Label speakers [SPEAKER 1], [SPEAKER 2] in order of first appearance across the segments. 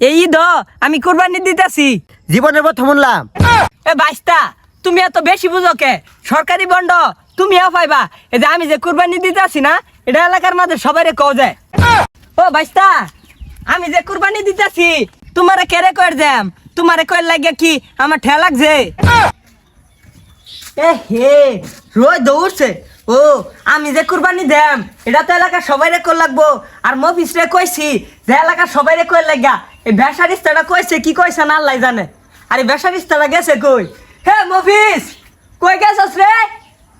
[SPEAKER 1] এই ঈদ আমি কুরবানি দিতেছি।
[SPEAKER 2] জীবনের প্রথম শুনলাম।
[SPEAKER 1] এ বাইস্তা তুমি এত বেশি বুঝো কে? সরকারি বন্ড তুমিও পাইবা। এই যে আমি যে কুরবানি দিতেছি না এটা এলাকার মধ্যে সবাই কও যায় ও বাইস্তা আমি যে কুরবানি দিতেছি তোমারে কেড়ে কর যাম তোমারে কর লাগে কি আমার ঠেলা লাগছে? এ হে রোজ দৌড়ছে। ও আমি যে কুরবানি দেম এটা তো এলাকার সবাই কর লাগবো। আর মফিস রে কইছি যে এলাকার সবাই কর লাগা এই বেসারিস্তাটা কইছে, কি কইছে না আল্লাহ জানে। আরে বেসারিস্তাটা গেছে কই? হে মফিস কই গেছস রে?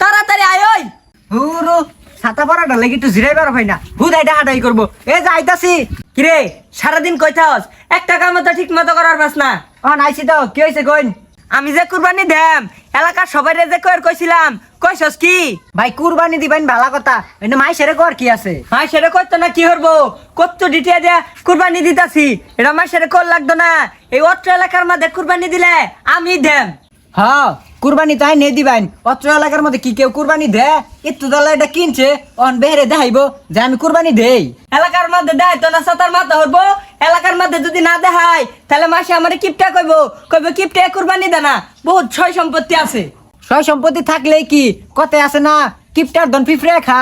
[SPEAKER 1] তাড়াতাড়ি আয় ওই। হুরু, ছাতা পরাটা লাগি একটু জিরাইবার হয় না। হুদাই ডাহাডাই করব। এ যাইতাছি কিরে, সারাদিন কইতাস একটা টাকা তো ঠিক মতো করার পাস না। ও নাইছি তো। কি হয়েছে কইন? আমি যে কুরবানি দেম এলাকার সবাই যে কয়ের কইছিলাম কইছস কি?
[SPEAKER 3] ভাই কুরবানি দিবেন ভালো কথা এনে মাই সেরে কর কি আছে।
[SPEAKER 1] মাই সেরে করতো না কি হরবো? কত ডিটিয়া দিয়া কুরবানি দিতাছি এটা মাই সেরে কর লাগতো না। এই অত্র এলাকার মধ্যে কুরবানি দিলে আমি দেম।
[SPEAKER 3] হ্যাঁ কুরবানি তাই নে দিবেন অত্র এলাকার মধ্যে কি কেউ কুরবানি দে? একটু দলা এটা কিনছে অন বেহরে দেখাইবো যে আমি কুরবানি দেই।
[SPEAKER 1] এলাকার মধ্যে দেয় তো না সাতার মাথা হরবো? এলাকার মধ্যে যদি না দেখায়, তাহলে মাসে আমার কিপটা কইব। কইব, কিপটা কুরবানি দে না বহুত ছয় সম্পত্তি আছে।
[SPEAKER 3] সয় সম্পত্তি থাকলে কি কত আছে না, কিপটার দন পিফরে খা।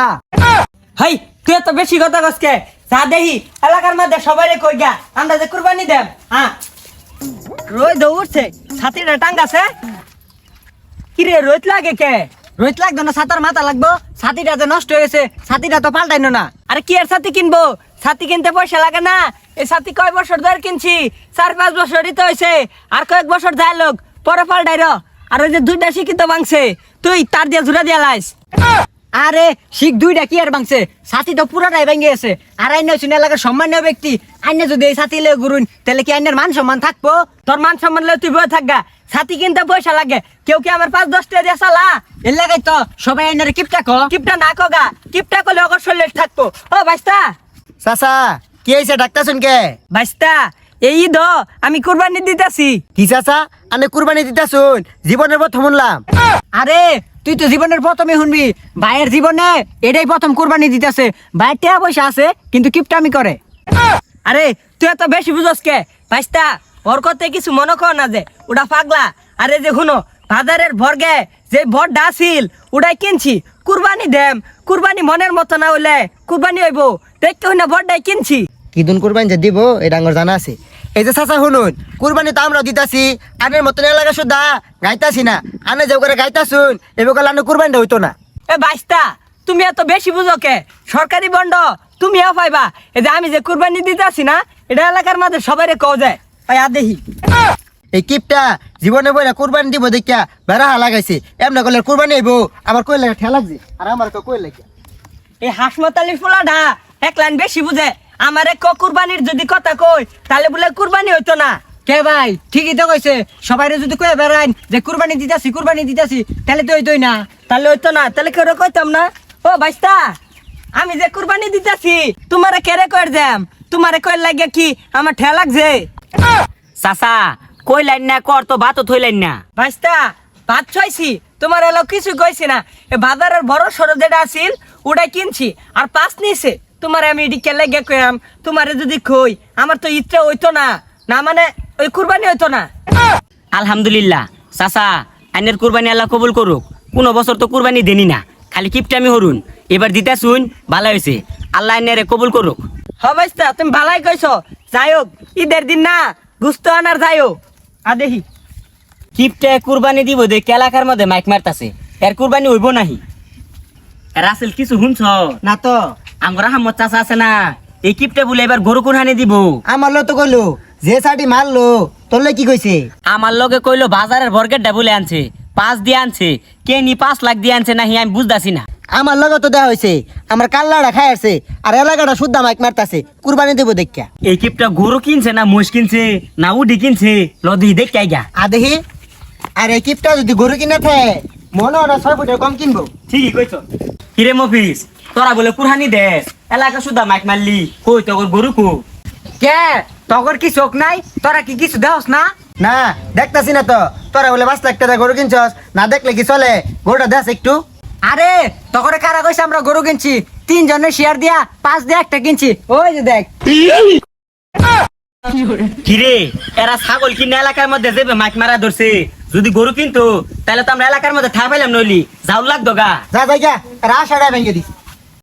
[SPEAKER 1] হাই, তুই তো বেশি কথা কসকে যা দেহি এলাকার মধ্যে সবাই কই গা আমরা যে কুরবানি দেম হ্যাঁ রোজ দৌড়ছে ছাতিটা টাঙ্গাছে। কিরে রোজ লাগে কে?
[SPEAKER 3] রোহিত লাগতো না সাতার মাথা লাগবো? ছাতিটা যে নষ্ট হয়েছে ছাতিটা তো পাল্টাইনো না।
[SPEAKER 1] আরে কি আর ছাতি কিনবো? ছাতি কিনতে পয়সা লাগে না। এই ছাতি কয় বছর ধরে কিনছি? চার পাঁচ বছরই তো হয়েছে। আর কয়েক বছর যায় লোক। পরে পাল্টাই আর ওই যে দুইটা শিক্ষিত ভাঙছে। তুই তার দিয়ে জুড়া দিয়ে লাইস।
[SPEAKER 3] আরে শিখ দুইটা কি আর ভাঙছে? ছাতি তো পুরাটাই ভেঙে গেছে। আর আইন হচ্ছেন এলাকার সম্মানীয় ব্যক্তি। আইনে যদি এই ছাতি লেগে ঘুরুন তাহলে কি আইনের মান সম্মান থাকব?
[SPEAKER 1] তোর মান সম্মান লয়ে তুই বয়ে থাকগা। ছাতি কিনতে পয়সা লাগে। কেউ কি আমার পাঁচ দশ টাকা দিয়া চালা?
[SPEAKER 3] এর লাগাই তো সবাই আইনের কিপটা ক।
[SPEAKER 1] কিপটা না কগা কিপটা করলে অগর শরীরে থাকব। ও বাইস্তা।
[SPEAKER 2] চাচা কি হয়েছে ডাক্তার কে?
[SPEAKER 1] বাইস্তা এই ঈদ আমি কুরবানি দিতেছি।
[SPEAKER 2] কি চাচা? আনে কুরবানি দিতা শুন। জীবনের পথ শুনলাম
[SPEAKER 3] আরে তুই তো জীবনের প্রথমে শুনবি, ভাইয়ের জীবনে এটাই প্রথম কুরবানি দিতেছে। ভাইয়ের টাকা পয়সা আছে, কিন্তু কিপটামি করে।
[SPEAKER 1] আরে, তুই এত বেশি বুঝস কে? বাইস্তা ওর কথা কিছু মনে কর না যে, ওটা পাগলা। আরে যে শুনো, বাজারের ভরগে যে ভরটা আছিল, ওটাই কিনছি। কুরবানি দেম, কুরবানি মনের মতো না হইলে কুরবানি হইব। দেখতে হই না ভরটাই কিনছি।
[SPEAKER 2] কি দুন কুরবানি যে দিব, এটা আমার জানা আছে। এই যে চাচা শুনুন কুরবানি তো আমরা দিতাছি আনের মতন এলাকা সুদ্ধা গাইতাছি না। আনে যে করে গাইতাছুন এবার আনে কুরবানিটা হইতো না।
[SPEAKER 1] এ বাইস্তা তুমি এত বেশি বুঝো কে? সরকারি বন্ড তুমিও পাইবা। এই যে আমি যে কুরবানি দিতাছি না এটা এলাকার মধ্যে সবাই কও যায়। আর দেখি।
[SPEAKER 2] এই কিপটা জীবনে বইরা কুরবানি দিব দেখিয়া বেড়া হা লাগাইছে এমনি করলে কুরবানি আইব আমার কই লাগে ঠেলা লাগছে। আর আমার কই লাগে
[SPEAKER 1] এই হাসমতালির ফুলাটা এক লাইন বেশি বুঝে। আমার এক কুরবানির যদি কথা কই তাহলে বলে কুরবানি হইতো না।
[SPEAKER 3] কে ভাই? ঠিকই তো কইছে। সবাই যদি কয়ে বেড়াইন যে কুরবানি দিতাছি কুরবানি দিতাছি তাহলে তো হইতোই না।
[SPEAKER 1] তাহলে হইতো না তাহলে কেউ কইতাম না? ও বাইস্তা আমি যে কুরবানি দিতেছি তোমারে কেড়ে কর যাম তোমারে কই লাগে কি আমার ঠেলা লাগছে?
[SPEAKER 4] চাচা কই লাইন না কর তো ভাতও থইলাইন না।
[SPEAKER 1] বাইস্তা ভাত ছয়ছি তোমার এলো কিছু কইছি না। এ বাজারের বড় সড়ো যেটা আছিল ওটাই কিনছি আর পাঁচ নিছে। তোমার আমি এদিকে লেগে কইম তোমারে যদি কই আমার তো ইচ্ছা হইতো না। না মানে ওই কুরবানি হইতো না।
[SPEAKER 4] আলহামদুলিল্লাহ চাচা আইনের কুরবানি আল্লাহ কবুল করুক। কোনো বছর তো কুরবানি দেনি না খালি কিপটামি হরুন। এবার দিতে শুন ভালো হয়েছে। আল্লাহ আইনের কবুল করুক।
[SPEAKER 1] হ বাইস্তা তুমি ভালাই কইছো। যাই হোক ঈদের দিন না গুস্ত আনার যাই হোক। আ দেখি।
[SPEAKER 4] কিপটে কুরবানি দিব দে এলাকার মধ্যে মাইক মারতাছে। এর কুরবানি হইব নাহি। রাসেল কিছু শুনছ?
[SPEAKER 3] না তো।
[SPEAKER 4] আমার আহমদ চাচা আছে না। এই কিপটে বলে এবার গরু কুরহানি দিব?
[SPEAKER 2] আমার লো তো কইলো যে সাটি মারলো তোরলে কি কইছে
[SPEAKER 4] আমার লগে কইলো বাজারের বর্গেরটা বলে আনছে পাঁচ দিয়ে আনছে কে নি পাঁচ লাখ দিয়ে আনছে নাহি আমি বুঝতাছি না।
[SPEAKER 2] আমার লগে তো দেওয়া হয়েছে আমার কাল্লাটা খাই আছে আর এলাকাটা শুদ্ধা মাইক মারতাছে কুরবানি দেবো দেখিয়া।
[SPEAKER 4] এই কিপটা গরু কিনছে না মোষ কিনছে না উডি কিনছে লদি দেখ গা
[SPEAKER 2] আর দেখি আর এই কিপটা যদি গরু কিনে থাকে মনে হয় ছয় কম কিনবো।
[SPEAKER 4] ঠিকই কইছ। কিরে মফিস তোরা বলে কুরহানি দেশ এলাকা সুদা মাইক মারলি কই তোর গরু কো?
[SPEAKER 3] কে? তগর কি চোখ নাই? তোরা কি কিছু দেওস না?
[SPEAKER 2] না দেখতাছি না তো। তোরা বলে পাঁচ লাখ টাকা গরু কিনছস না দেখলে কি চলে? গরুটা দেখ একটু।
[SPEAKER 3] আরে কারা কইছে আমরা গরু কিনছি? তিনজনের শেয়ার দিয়া পাঁচ দিয়ে একটা কিনছি। ওই যে দেখ।
[SPEAKER 4] কিরে এরা ছাগল কিনে এলাকার মধ্যে যাবে মাইক মারা ধরছে। যদি গরু কিনতো, তাহলে তো আমরা এলাকার মধ্যে ঠা পাইলাম নইলি। যাও লাগতো গা।
[SPEAKER 2] যা, যাই গা আড়ায় ভেঙে দিস